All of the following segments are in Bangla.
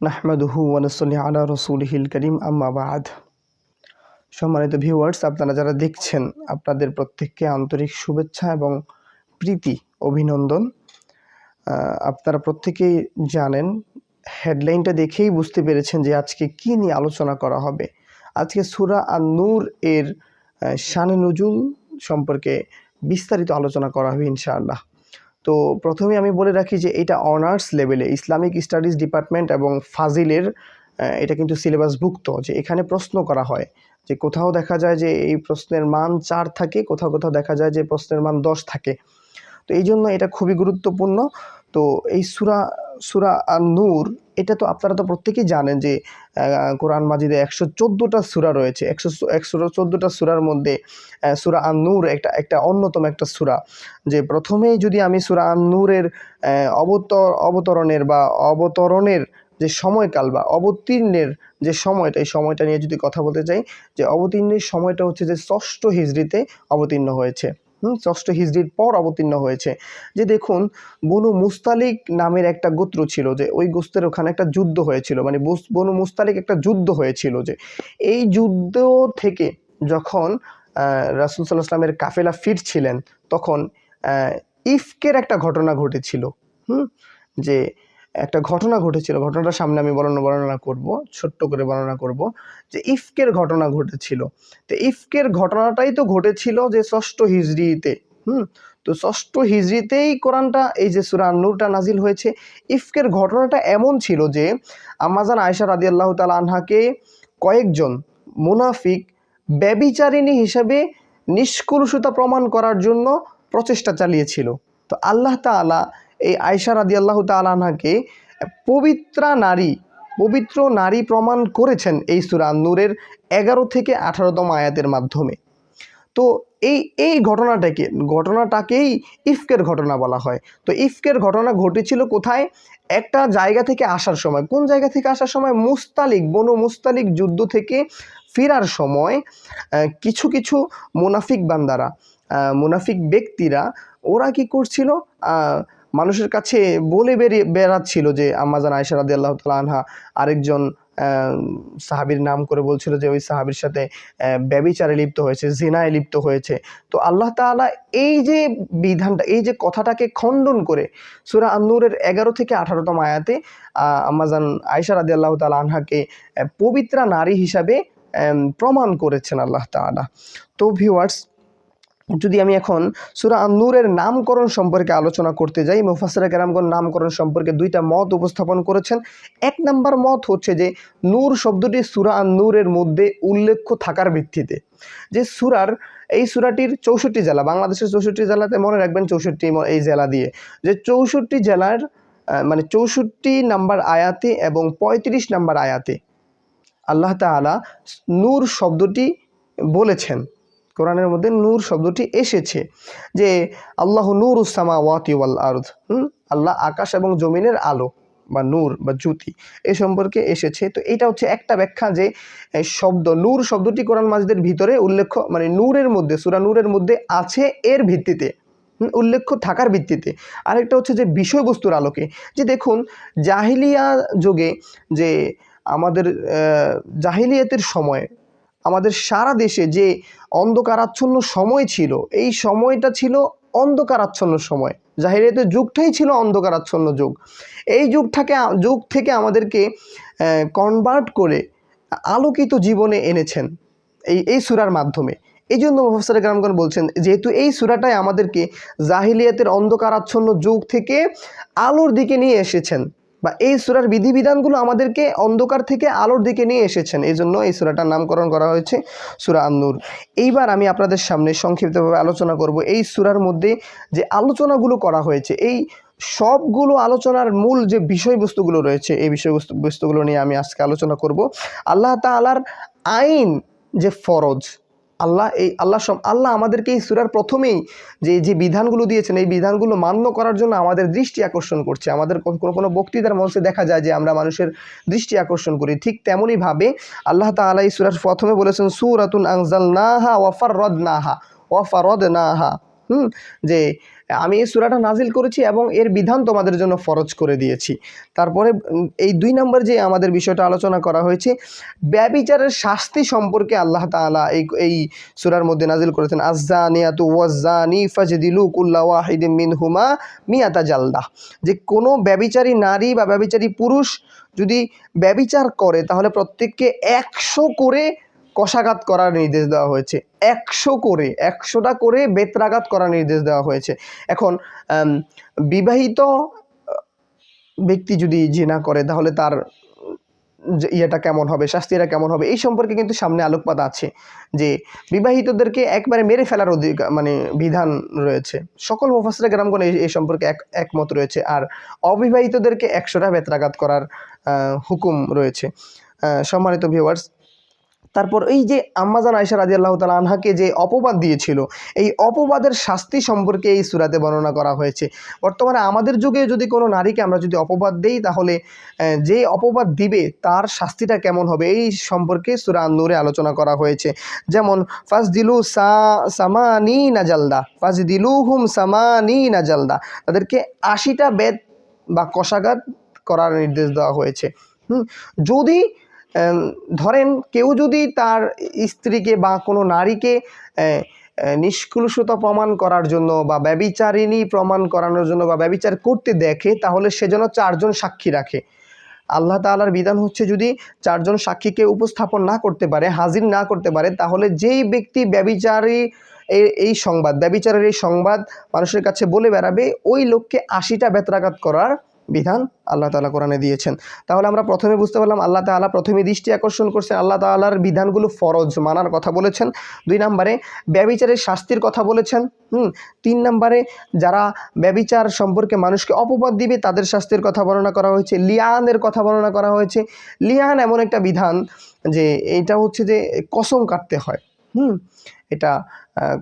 নাহমাদুহু ওয়ানসলি আলা রসুলহিল করিম, আম্মা বাদ। সম্মানিত ভিউয়ার্স, আপনারা যারা দেখছেন, আপনাদের প্রত্যেককে আন্তরিক শুভেচ্ছা এবং প্রীতি, অভিনন্দন। আপনারা প্রত্যেকেই জানেন, হেডলাইনটা দেখেই বুঝতে পেরেছেন যে আজকে কি নিয়ে আলোচনা করা হবে। আজকে সুরা আর নূর এর শানে নজুল সম্পর্কে বিস্তারিত আলোচনা করা হবে ইনশাআল্লাহ। তো প্রথমে আমি বলে রাখি যে এটা অনার্স লেভেলে ইসলামিক স্টাডিজ ডিপার্টমেন্ট এবং ফাজিলের এটা কিন্তু সিলেবাসভুক্ত যে এখানে প্রশ্ন করা হয়, যে কোথাও দেখা যায় যে এই প্রশ্নের মান চার থাকে, কোথাও কোথাও দেখা যায় যে প্রশ্নের মান দশ থাকে। তো এই জন্য এটা খুবই গুরুত্বপূর্ণ। তো এই সুরা সুরা আর নূর এটা তো আপনারা তো প্রত্যেকেই জানেন যে কোরআন মাজিদে একশো চোদ্দোটা সুরা রয়েছে। একশো একশো চোদ্দোটা সুরার মধ্যে সুরা আন নূর একটা একটা অন্যতম একটা সুরা। যে প্রথমেই যদি আমি সুরা আন নূরের অবতর, অবতরণের বা অবতরণের যে সময়কাল বা অবতীর্ণের যে সময়টা, এই সময়টা নিয়ে যদি কথা বলতে চাই, যে অবতীর্ণের সময়টা হচ্ছে যে ষষ্ঠ হিজড়িতে অবতীর্ণ হয়েছে। ষষ্ঠ হিজড়ির পর অবতীর্ণ হয়েছে। যে দেখুন, বনু মুস্তালিক নামের একটা গোত্র ছিল যে, ওই গোস্তের ওখানে একটা যুদ্ধ হয়েছিল। মানে বনু মুস্তালিক একটা যুদ্ধ হয়েছিল যে, এই যুদ্ধ থেকে যখন রাসুল সাল্লাহ আসলামের কাফেলা ফিরছিলেন, তখন ইফকের একটা ঘটনা ঘটেছিল। হুম, যে একটা ঘটনা ঘটেছিল, ঘটনাটা সামনে আমি বর্ণনা বর্ণনা করব, ছোট্ট করে বর্ণনা করব, যে ইফকের ঘটনা ঘটেছিল। তো ইফকের ঘটনাটাই তো ঘটেছিল যে ষষ্ঠ হিজড়িতে হুম? তো ষষ্ঠ হিজড়িতেই কোরআনটা, এই যে সুরা নূরটা নাজিল হয়েছে, ইফকের ঘটনাটা এমন ছিল যে আমাজান আয়সা রাদি আল্লাহ তালা আনহাকে কয়েকজন মুনাফিক ব্যবিচারিণী হিসেবে নিষ্কলুষতা প্রমাণ করার জন্য প্রচেষ্টা চালিয়েছিল। তো আল্লাহ তাআলা এই আয়সা রাদি আল্লাহ তালাহাকে পবিত্রা নারী, পবিত্র নারী প্রমাণ করেছেন এই সুরা নূরের এগারো থেকে আঠারোতম আয়াতের মাধ্যমে। তো এই এই ঘটনাটাকে, ঘটনাটাকেই ইফকের ঘটনা বলা হয়। তো ইফকের ঘটনা ঘটেছিল কোথায়? একটা জায়গা থেকে আসার সময়। কোন জায়গা থেকে আসার সময়? মুস্তালিক, বনু মুস্তালিক যুদ্ধ থেকে ফেরার সময় কিছু কিছু মুনাফিক বান্দারা মুনাফিক ব্যক্তিরা, ওরা কি করছিল? মানুষের কাছে বলে বেরিয়ে বেড়াচ্ছিল যে আম্মাজান আয়সা রাদি আল্লাহ তালা আনহা আরেকজন সাহাবীর নাম করে বলছিল যে ওই সাহাবীর সাথে আহ, ব্যভিচারে লিপ্ত হয়েছে জিনায় লিপ্ত হয়েছে। তো আল্লাহ তাআলা এই যে বিধানটা এই যে কথাটাকে খণ্ডন করে সুরা আন্নুরের এগারো থেকে আঠারোতম আয়াতে আহ, আম্মাজান আয়সা রাদি আল্লাহ তালা আনহাকে পবিত্রা নারী হিসাবে প্রমাণ করেছেন আল্লাহ তাআলা। তো ভিউয়ার্স যদি আমি এখন সুরা আন্নুরের নামকরণ সম্পর্কে আলোচনা করতে যাই মুফাসরা কেরামগণ নামকরণ সম্পর্কে দুইটা মত উপস্থাপন করেছেন। এক নাম্বার মত হচ্ছে যে, নূর শব্দটি সুরা আন্নুরের মধ্যে উল্লেখ্য থাকার ভিত্তিতে। যে সুরার, এই সুরাটির চৌষট্টি জেলা, বাংলাদেশের চৌষট্টি জেলাতে মনে রাখবেন চৌষট্টি এই জেলা দিয়ে। যে চৌষট্টি জেলার মানে চৌষট্টি নাম্বার আয়াতে এবং পঁয়ত্রিশ নাম্বার আয়াতে আল্লাহ তাআলা নূর শব্দটি বলেছেন। কোরআনের মধ্যে নূর শব্দটি এসেছে যে আল্লাহ নূর উসামা ওয়াতি ওয়াল আর্দ, হুম? আল্লাহ আকাশ এবং জমিনের আলো বা নূর বা জ্যোতি এ সম্পর্কে এসেছে। তো এটা হচ্ছে একটা ব্যাখ্যা যে শব্দ, নূর শব্দটি কোরআন মাজিদের ভিতরে উল্লেখ্য মানে নূরের মধ্যে, সুরা নূরের মধ্যে আছে এর ভিত্তিতে উল্লেখ্য থাকার ভিত্তিতে। আরেকটা হচ্ছে যে বিষয়বস্তুর আলোকে, যে দেখুন, জাহিলিয়া যুগে যে আমাদের জাহিলিয়াতের সময় আমাদের সারা দেশে যে অন্ধকারাচ্ছন্ন সময় ছিল, এই সময়টা ছিল অন্ধকারাচ্ছন্ন সময়। জাহিরিয়াতের যুগটাই ছিল অন্ধকারাচ্ছন্ন যুগ। এই যুগটাকে, যুগ থেকে আমাদেরকে কনভার্ট করে আলোকিত জীবনে এনেছেন এই এই সুরার মাধ্যমে। এই জন্য মুফাসসার গ্রামগণ বলছেন, যেহেতু এই সুরাটাই আমাদেরকে জাহিলিয়াতের অন্ধকারাচ্ছন্ন যুগ থেকে আলোর দিকে নিয়ে এসেছেন বা এই সুরার বিধিবিধানগুলো আমাদেরকে অন্ধকার থেকে আলোর দিকে নিয়ে এসেছেন। এই জন্য এই সুরাটার নামকরণ করা হয়েছে সুরা আন্নুর। এইবার আমি আপনাদের সামনে সংক্ষিপ্তভাবে আলোচনা করব এই সুরার মধ্যে যে আলোচনাগুলো করা হয়েছে। এই সবগুলো আলোচনার মূল যে বিষয়বস্তুগুলো রয়েছে, এই বিষয়বস্তু বস্তুগুলো নিয়ে আমি আজকে আলোচনা করব। আল্লাহ তাআলার আইন যে ফরজ আল্লাহ এই আল্লাহ সব আল্লাহ আমাদেরকে এই সুরার প্রথমেই যে যে বিধানগুলো দিয়েছেন, এই বিধানগুলো মান্য করার জন্য আমাদের দৃষ্টি আকর্ষণ করছে। আমাদের কোনো, কোনো- বক্তৃতার মঞ্চে দেখা যায় যে, আমরা মানুষের দৃষ্টি আকর্ষণ করি। ঠিক তেমনইভাবে আল্লাহ তালা এই সুরার প্রথমে বলেছেন, সুরাতুন আংজাল নাহা ওয়াফার রদ নাহা ওয়াফারদ নাহা হুম? যে আমি এই সুরাটা নাজিল করেছি এবং এর বিধান তোমাদের জন্য ফরজ করে দিয়েছি। তারপরে এই দুই নম্বর যে আমাদের বিষয়টা আলোচনা করা হয়েছে, ব্যবিচারের শাস্তি সম্পর্কে আল্লাহ তাআলা এই এই সুরার মধ্যে নাজিল করেছেন, আজ্জানিয়াতু ওয়াজ্জানি ফাজদিলু কুল্লা ওয়াহিদিম মিনহুমা মিয়াতা জালদা। যে কোনো ব্যবিচারী নারী বা ব্যবিচারী পুরুষ যদি ব্যবিচার করে, তাহলে প্রত্যেককে একশো করে কষাঘাত করার নির্দেশ দেওয়া হয়েছে। একশো করে, একশোটা করে বেত্রাঘাত করার নির্দেশ দেওয়া হয়েছে। এখন বিবাহিত ব্যক্তি যদি জিনা করে, তাহলে তার ইয়েটা কেমন হবে, শাস্তিটা কেমন হবে, এই সম্পর্কে কিন্তু সামনে আলোকপাত আছে। যে বিবাহিতদেরকে একবারে মেরে ফেলার অধিকার মানে বিধান রয়েছে। সকল মুফাসরা গ্রামগণ এই সম্পর্কে এক, একমত রয়েছে। আর অবিবাহিতদেরকে একশোটা বেত্রাঘাত করার হুকুম রয়েছে। সম্মানিত ভিউয়ার্স তারপর এই যে আম্মাজান আয়সা রাজি আল্লাহ তালা আনহাকে যে অপবাদ দিয়েছিল, এই অপবাদের শাস্তি সম্পর্কে এই সুরাতে বর্ণনা করা হয়েছে। বর্তমানে আমাদের যুগে যদি কোনো নারীকে আমরা যদি অপবাদ দেই, তাহলে যে অপবাদ দিবে, তার শাস্তিটা কেমন হবে? এই সম্পর্কে সুরা নূরে আলোচনা করা হয়েছে। যেমন ফাজ দিলু সা, সামানি নাজালদা ফাজ দিলু হুম সামানি নাজালদা তাদেরকে আশিটা বেদ বা কষাঘাত করার নির্দেশ দেওয়া হয়েছে। হুম, যদি ধরেন কেউ যদি তার স্ত্রীকে বা কোনো নারীকে নিষ্কুলসতা প্রমাণ করার জন্য বা ব্যবিচারিণী প্রমাণ করানোর জন্য বা ব্যবিচার করতে দেখে, তাহলে সে যেন চারজন সাক্ষী রাখে। আল্লাহ তাআলার বিধান হচ্ছে যদি চারজন সাক্ষীকে উপস্থাপন না করতে পারে, হাজির না করতে পারে, তাহলে যেই ব্যক্তি ব্যবিচারী এই সংবাদ, ব্যবিচারের এই সংবাদ মানুষের কাছে বলে বেড়াবে, ওই লোককে আশিটা বেত্রাঘাত করার বিধান আল্লাহ তাআলা কোরআনে দিয়েছেন। তাহলে আমরা প্রথমে বুঝতে পারলাম আল্লাহ তাআলা প্রথমে দৃষ্টি আকর্ষণ করছেন, আল্লাহ তাআলার বিধানগুলো ফরজ মানার কথা বলেছেন। দুই নম্বরে ব্যবিচারের শাস্তির কথা বলেছেন, হুম। তিন নম্বরে যারা ব্যবিচার সম্পর্কে মানুষকে অপবাদ দিবে, তাদের শাস্তির কথা বর্ণনা করা হয়েছে, লিয়ানের কথা বর্ণনা করা হয়েছে। লিয়ান এমন একটা বিধান যে এটা হচ্ছে যে কসম কাটতে হয়, হুম। এটা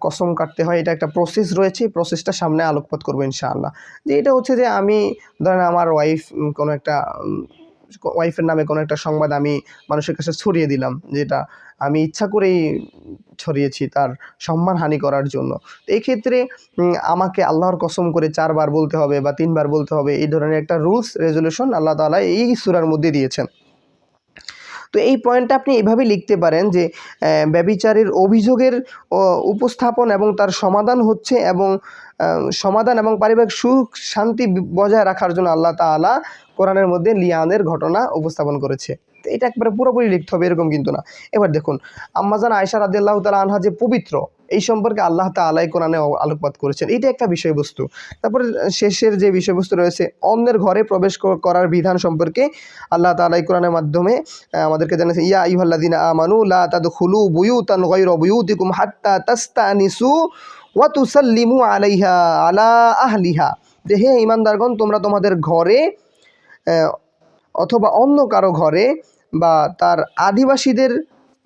কসম কাটতে হয়, এটা একটা প্রসেস রয়েছে প্রসেসটা সামনে আলোকপাত করব ইনশাআল্লাহ। যে এটা হচ্ছে যে আমি, ধরেন আমার ওয়াইফ কোনো একটা ওয়াইফের নামে কোনো একটা সংবাদ আমি মানুষের কাছে ছড়িয়ে দিলাম, যেটা আমি ইচ্ছা করেই ছড়িয়েছি তার সম্মানহানি করার জন্য। এই ক্ষেত্রে আমাকে আল্লাহর কসম করে চারবার বলতে হবে বা তিনবার বলতে হবে, এই ধরনের একটা রুলস রেজলিউশন আল্লাহ তাআলা এই সূরার মধ্যে দিয়েছেন। তো এই পয়েন্টটা আপনি এভাবে লিখতে পারেন যে ব্যবিচারের অভিযোগের উপস্থাপন এবং তার সমাধান হচ্ছে এবং সমাধান এবং পারিবারিক সুখ, শান্তি বজায় রাখার জন্য আল্লাহ তালা কোরআনের মধ্যে লিয়ানের ঘটনা উপস্থাপন করেছে। এটা একবারে পুরোপুরি লিখতে হবে, এরকম কিন্তু না। এবার দেখুন আম্মাজান আয়সা রাদিয়াল্লাহু তালা আনহা যে পবিত্র, এই সম্পর্কে আল্লাহ তাআলাই কোরআনে অ- আলোকপাত করেছেন। এটা একটা বিষয়বস্তু। তারপরে শেষের যে বিষয়বস্তু রয়েছে, অন্যের ঘরে প্রবেশ কর- করার বিধান সম্পর্কে আল্লাহ তাআলাই কোরআনের মাধ্যমে আমাদেরকে জানিয়েছে ইয়া আইহাল্লাযিনা আমানু লা তাদখুলু বুয়ুতান গায়রা বুয়ুতিকুম হাত্তা তাস্তানিসু ওয়া তুসাল্লিমু আলাইহা আলা আহলিহা। যে হে ইমানদারগণ তোমরা তোমাদের ঘরে অথবা অন্য কারও ঘরে বা তার আদিবাসীদের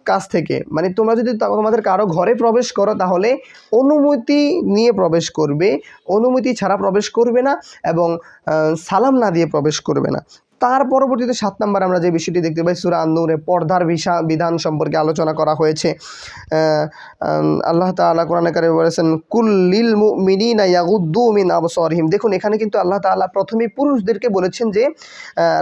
কাছ থেকে মানে তোমরা যদি তোমাদের কারও ঘরে প্রবেশ করো তাহলে অনুমতি নিয়ে প্রবেশ করবে, অনুমতি ছাড়া প্রবেশ করবে না এবং সালাম না দিয়ে প্রবেশ করবে না। তার পরবর্তীতে সাত নম্বর আমরা যে বিষয়টি দেখতে পাই, সুরা আন্দুরে পর্দার ভিসা বিধান সম্পর্কে আলোচনা করা হয়েছে। আল্লাহ তাআলা কোরআনে কারিমে বলেছেন কুল্লিল মুমিনিনা ইয়াগুদ্দু মিন আবসারিহিম। দেখুন, এখানে কিন্তু আল্লাহ তাআলা প্রথমেই পুরুষদেরকে বলেছেন যে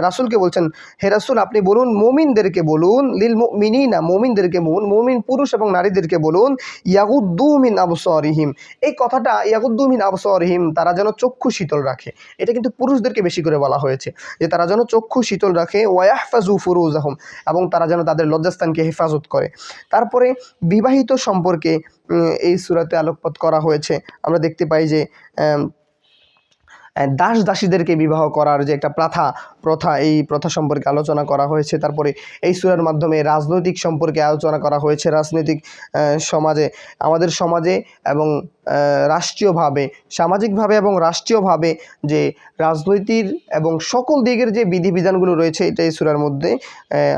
রাসূলকে বলছেন, হে রাসূল, আপনি বলুন মোমিনদেরকে বলুন, লিল মুমিনিনা, মোমিনদেরকে বলুন, মোমিন পুরুষ এবং নারীদেরকে বলুন, ইয়াগুদ্দু মিন আবসারিহিম। এই কথাটা ইয়াগুদ্দু মিন আবসারিহিম, তারা যেন চক্ষু শীতল রাখে। এটা কিন্তু পুরুষদেরকে বেশি করে বলা হয়েছে, যে তারা যেন চক্ষু শীতল রাখে ওয়াহফাজু আহম এবং তারা যেন তাদের লজ্জাস্থানকে হেফাজত করে। তারপরে বিবাহিত সম্পর্কে এই সুরাতে আলোকপাত করা হয়েছে। আমরা দেখতে পাই যে দাস দাসীদেরকে বিবাহ করার যে একটা প্রথা প্রথা, এই প্রথা সম্পর্কে আলোচনা করা হয়েছে। তারপরে এই সুরার মাধ্যমে রাজনৈতিক সম্পর্কে আলোচনা করা হয়েছে। রাজনৈতিক সমাজে, আমাদের সমাজে এবং রাষ্ট্রীয়ভাবে সামাজিকভাবে এবং রাষ্ট্রীয়ভাবে যে রাজনৈতিক এবং সকল দিকের যে বিধিবিধানগুলো রয়েছে এটা এই সুরার মধ্যে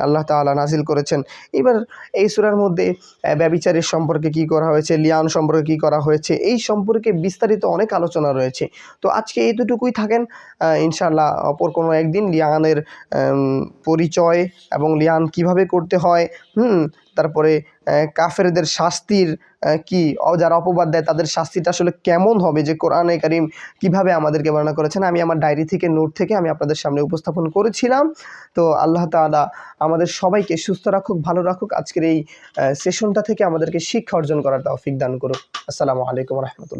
আল্লাহ তাআলা নাজিল করেছেন। এবার এই সুরার মধ্যে আহ, ব্যভিচারের সম্পর্কে কি করা হয়েছে লিয়ান সম্পর্কে কি করা হয়েছে এই সম্পর্কে বিস্তারিত অনেক আলোচনা রয়েছে। তো আজকে এইটুকুই থাকেন আহ, ইনশাআল্লাহ অপর কোনো একদিন লিয়ানের পরিচয় এবং লিয়ান কীভাবে করতে হয় হুম তারপরে কাফেরদের শাস্তির কি যারা অপবাদ দেয়, তাদের শাস্তিটা আসলে কেমন হবে? যে কোরআনে কারিম কীভাবে আমাদেরকে বর্ণনা করেছেন, আমি আমার ডায়েরি থেকে, নোট থেকে আমি আপনাদের সামনে উপস্থাপন করেছিলাম। তো আল্লাহ তালা আমাদের সবাইকে সুস্থ রাখুক, ভালো রাখুক। আজকের এই সেশনটা থেকে আমাদেরকে শিক্ষা অর্জন করার তৌফিক দান করুক। আসসালামু আলাইকুম রহমতুল্লাহ।